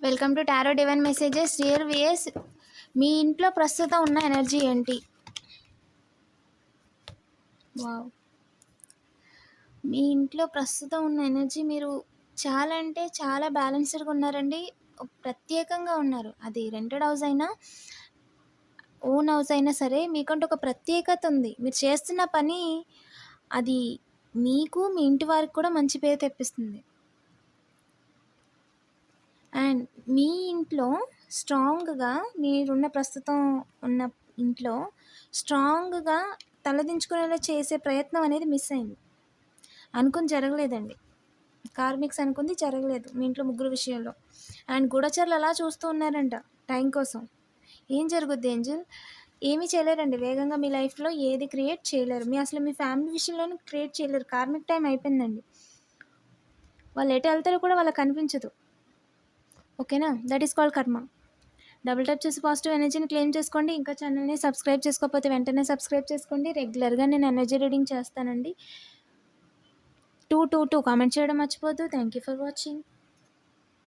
Welcome to tarot divine messages rear విఎస్ మీ ఇంట్లో ప్రస్తుతం ఉన్న ఎనర్జీ ఏంటి? వావ్ మీ ఇంట్లో ప్రస్తుతం ఉన్న ఎనర్జీ మీరు చాలా అంటే చాలా బ్యాలెన్స్డ్గా ఉన్నారండి. ప్రత్యేకంగా ఉన్నారు. అది రెంటెడ్ హౌస్ అయినా ఓన్ హౌస్ అయినా సరే మీకంటే ఒక ప్రత్యేకత ఉంది. మీరు చేస్తున్న పని అది మీకు మీ ఇంటి వారికి కూడా మంచి పేరు తెప్పిస్తుంది. అండ్ మీ ఇంట్లో స్ట్రాంగ్గా మీరున్న ప్రస్తుతం ఉన్న ఇంట్లో స్ట్రాంగ్గా తలదించుకునేలా చేసే ప్రయత్నం అనేది మిస్ అయింది. అనుకుని జరగలేదండి. కార్మిక్స్ అనుకుంది జరగలేదు మీ ఇంట్లో ముగ్గురు విషయంలో. అండ్ గూఢచర్లు అలా చూస్తూ ఉన్నారంట టైం కోసం. ఏం జరుగుద్ది ఏంజల్? ఏమీ చేయలేరండి. వేగంగా మీ లైఫ్లో ఏది క్రియేట్ చేయలేరు. మీ అసలు మీ ఫ్యామిలీ విషయంలోనూ క్రియేట్ చేయలేరు. కార్మిక్ టైం అయిపోయిందండి. వాళ్ళు ఎటు వెళ్తారో కూడా వాళ్ళకి కనిపించదు. ఓకేనా? That is called karma double touch చేసి పాజిటివ్ ఎనర్జీని క్లెయిమ్ చేసుకోండి. ఇంకా ఛానల్ని సబ్స్క్రైబ్ చేసుకోకపోతే వెంటనే సబ్స్క్రైబ్ చేసుకోండి. రెగ్యులర్గా నేను ఎనర్జీ రీడింగ్ చేస్తానండి. టూ టూ టూ కామెంట్ చేయడం మర్చిపోద్దు థ్యాంక్ యూ ఫర్ వాచింగ్